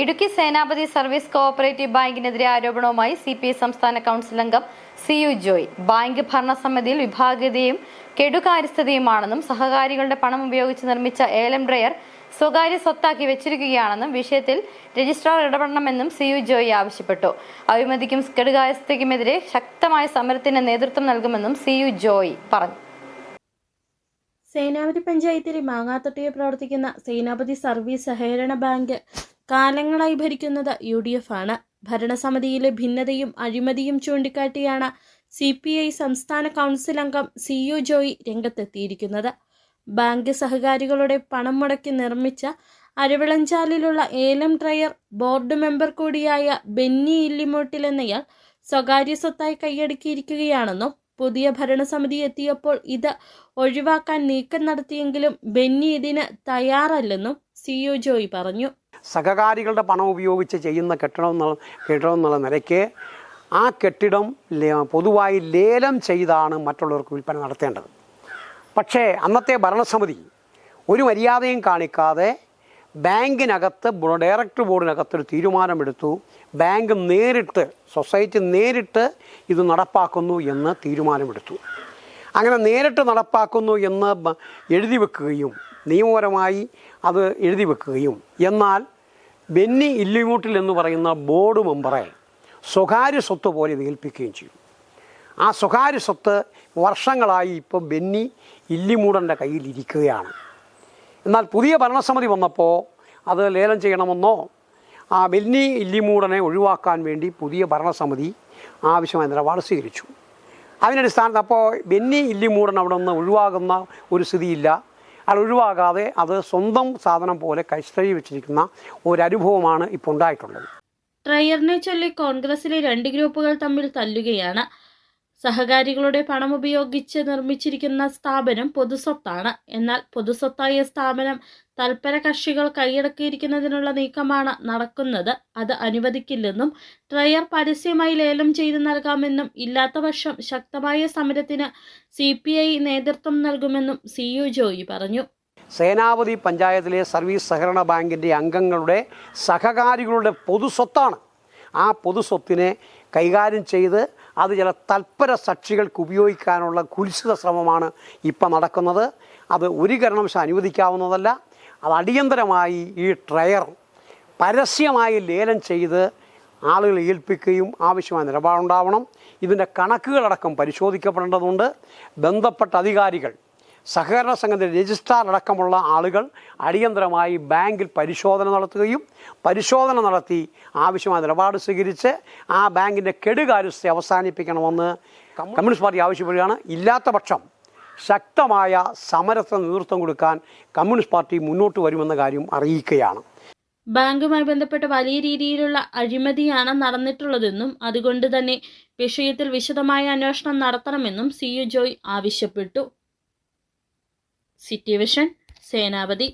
Idukki Senapathi service cooperative ബാങ്കിനെതിരെ ആരോപണവുമായി C P I സംസ്ഥാന കൗൺസിൽ അംഗം സി യു ജോയ്. ബാങ്ക് ഭരണസമിതിയിൽ വിഭാഗീയതയും കെടുകാര്യസ്ഥതയുമാണെന്നും സഹകാരികളുടെ പണം ഉപയോഗിച്ച് നിർമ്മിച്ച ഏലം ഡ്രയർ സ്വകാര്യ സ്വത്താക്കി വെച്ചിരിക്കുകയാണെന്നും വിഷയത്തിൽ രജിസ്ട്രാർ ഇടപെടണമെന്നും സി യു ജോയി ആവശ്യപ്പെട്ടു. അഴിമതിക്കും കെടുകാര്യസ്ഥതയ്ക്കുമെതിരെ ശക്തമായ സമരത്തിന് നേതൃത്വം നൽകുമെന്നും സി യു ജോയി പറഞ്ഞു. സേനാപതി പഞ്ചായത്തിലെ മാങ്ങാത്തൊട്ടിയിൽ പ്രവർത്തിക്കുന്ന സേനാപതി സർവീസ് സഹകരണ ബാങ്ക് കാലങ്ങളായി ഭരിക്കുന്നത് യു ഡി എഫ് ആണ്. ഭരണസമിതിയിലെ ഭിന്നതയും അഴിമതിയും ചൂണ്ടിക്കാട്ടിയാണ് സി പി ഐ സംസ്ഥാന കൗൺസിൽ അംഗം സി യു ജോയി രംഗത്തെത്തിയിരിക്കുന്നത്. ബാങ്ക് സഹകാരികളുടെ പണം മുടക്കി നിർമ്മിച്ച അരവിളഞ്ചാലിലുള്ള ഏലം ഡ്രയർ ബോർഡ് മെമ്പർ കൂടിയായ ബെന്നി ഇല്ലിമോട്ടിൽ എന്നയാൾ സ്വകാര്യ സ്വത്തായി കൈയടക്കിയിരിക്കുകയാണെന്നും പുതിയ ഭരണസമിതി എത്തിയപ്പോൾ ഇത് ഒഴിവാക്കാൻ നീക്കം നടത്തിയെങ്കിലും ബെന്നി ഇതിന് തയ്യാറല്ലെന്നും സി യു ജോയി പറഞ്ഞു. സഹകാരികളുടെ പണം ഉപയോഗിച്ച് ചെയ്യുന്ന കെട്ടിടം എന്നുള്ള കെട്ടിടം എന്നുള്ള നിലയ്ക്ക് ആ കെട്ടിടം പൊതുവായി ലേലം ചെയ്താണ് മറ്റുള്ളവർക്ക് വിൽപ്പന നടത്തേണ്ടത്. പക്ഷേ അന്നത്തെ ഭരണസമിതി ഒരു മര്യാദയും കാണിക്കാതെ ബാങ്കിനകത്ത് ഡയറക്ടർ ബോർഡിനകത്തൊരു തീരുമാനമെടുത്തു. ബാങ്ക് നേരിട്ട് സൊസൈറ്റി നേരിട്ട് ഇത് നടപ്പാക്കുന്നു എന്ന് തീരുമാനമെടുത്തു. അങ്ങനെ നേരിട്ട് നടപ്പാക്കുന്നു എന്ന് എഴുതി വെക്കുകയും നിയമപരമായി അത് എഴുതി വെക്കുകയും. എന്നാൽ ബെന്നി ഇല്ലിമൂട്ടിൽ എന്ന് പറയുന്ന ബോർഡ് മെമ്പറെ സ്വകാര്യ സ്വത്ത് പോലെ ഇത് ഏൽപ്പിക്കുകയും ആ സ്വകാര്യ സ്വത്ത് വർഷങ്ങളായി ഇപ്പം ബെന്നി ഇല്ലിമൂടന്റെ കയ്യിൽ ഇരിക്കുകയാണ്. എന്നാൽ പുതിയ ഭരണസമിതി വന്നപ്പോൾ അത് ലേലം ചെയ്യണമെന്നോ ആ ബെന്നി ഇല്ലിമൂടനെ ഒഴിവാക്കാൻ വേണ്ടി പുതിയ ഭരണസമിതി ആവശ്യമായ നിലപാട് സ്വീകരിച്ചു. അതിനടിസ്ഥാനത്ത് അപ്പോൾ ബെന്നി ഇല്ലിമൂടൻ അവിടെ നിന്ന് ഒഴിവാകുന്ന ഒരു സ്ഥിതിയില്ല. അത് ഒഴിവാകാതെ അത് സ്വന്തം സാധനം പോലെ കൈസ്ഥഴി വെച്ചിരിക്കുന്ന ഒരനുഭവമാണ് ഇപ്പോൾ ഉണ്ടായിട്ടുള്ളത്. ട്രയറിനെ ചൊല്ലി കോൺഗ്രസിലെ രണ്ട് ഗ്രൂപ്പുകൾ തമ്മിൽ തല്ലുകയാണ്. സഹകാരികളുടെ പണം ഉപയോഗിച്ച് നിർമ്മിച്ചിരിക്കുന്ന സ്ഥാപനം പൊതുസ്വത്താണ്. എന്നാൽ പൊതുസ്വത്തായ സ്ഥാപനം തൽപര കക്ഷികൾ കൈയടക്കിയിരിക്കുന്നതിനുള്ള നീക്കമാണ് നടക്കുന്നത്. അത് അനുവദിക്കില്ലെന്നും ട്രയർ പരസ്യമായി ലേലം ചെയ്തു നൽകാമെന്നും ഇല്ലാത്ത പക്ഷം ശക്തമായ സമരത്തിന് സി നേതൃത്വം നൽകുമെന്നും സി യു ജോയി പറഞ്ഞു. സേനാപതി പഞ്ചായത്തിലെ സർവീസ് സഹകരണ ബാങ്കിന്റെ അംഗങ്ങളുടെ സഹകാരികളുടെ പൊതുസ്വത്താണ്. ആ പൊതുസ്വത്തിനെ കൈകാര്യം ചെയ്ത് അത് ചില തൽപര സാക്ഷികൾക്ക് ഉപയോഗിക്കാനുള്ള കുൽസിത ശ്രമമാണ് ഇപ്പം നടക്കുന്നത്. അത് ഒരു കാരണവശാൽ അനുവദിക്കാവുന്നതല്ല. അത് അടിയന്തരമായി ഈ ട്രയർ പരസ്യമായി ലേലം ചെയ്ത് ആളുകളെ ഏൽപ്പിക്കുകയും ആവശ്യമായ നിലപാടുണ്ടാവണം. ഇതിന്റെ കണക്കുകളടക്കം പരിശോധിക്കപ്പെടേണ്ടതുണ്ട്. ബന്ധപ്പെട്ട അധികാരികൾ സഹകരണ സംഘത്തിന്റെ രജിസ്ട്രാർ അടക്കമുള്ള ആളുകൾ അടിയന്തരമായി ബാങ്കിൽ പരിശോധന നടത്തുകയും പരിശോധന നടത്തി ആവശ്യമായ നിലപാട് സ്വീകരിച്ച് ആ ബാങ്കിന്റെ കെടുകാര്യസ്ഥ അവസാനിപ്പിക്കണമെന്ന് കമ്മ്യൂണിസ്റ്റ് പാർട്ടി ആവശ്യപ്പെടുകയാണ്. ഇല്ലാത്ത പക്ഷം ശക്തമായ സമരത്തിന് നേതൃത്വം കൊടുക്കാൻ കമ്മ്യൂണിസ്റ്റ് പാർട്ടി മുന്നോട്ട് വരുമെന്ന കാര്യം അറിയിക്കുകയാണ്. ബാങ്കുമായി ബന്ധപ്പെട്ട് വലിയ രീതിയിലുള്ള അഴിമതിയാണ് നടന്നിട്ടുള്ളതെന്നും അതുകൊണ്ട് തന്നെ വിഷയത്തിൽ വിശദമായ അന്വേഷണം നടത്തണമെന്നും സി യു ജോയ് ആവശ്യപ്പെട്ടു. സിറ്റി വിഷൻ സേനാപതി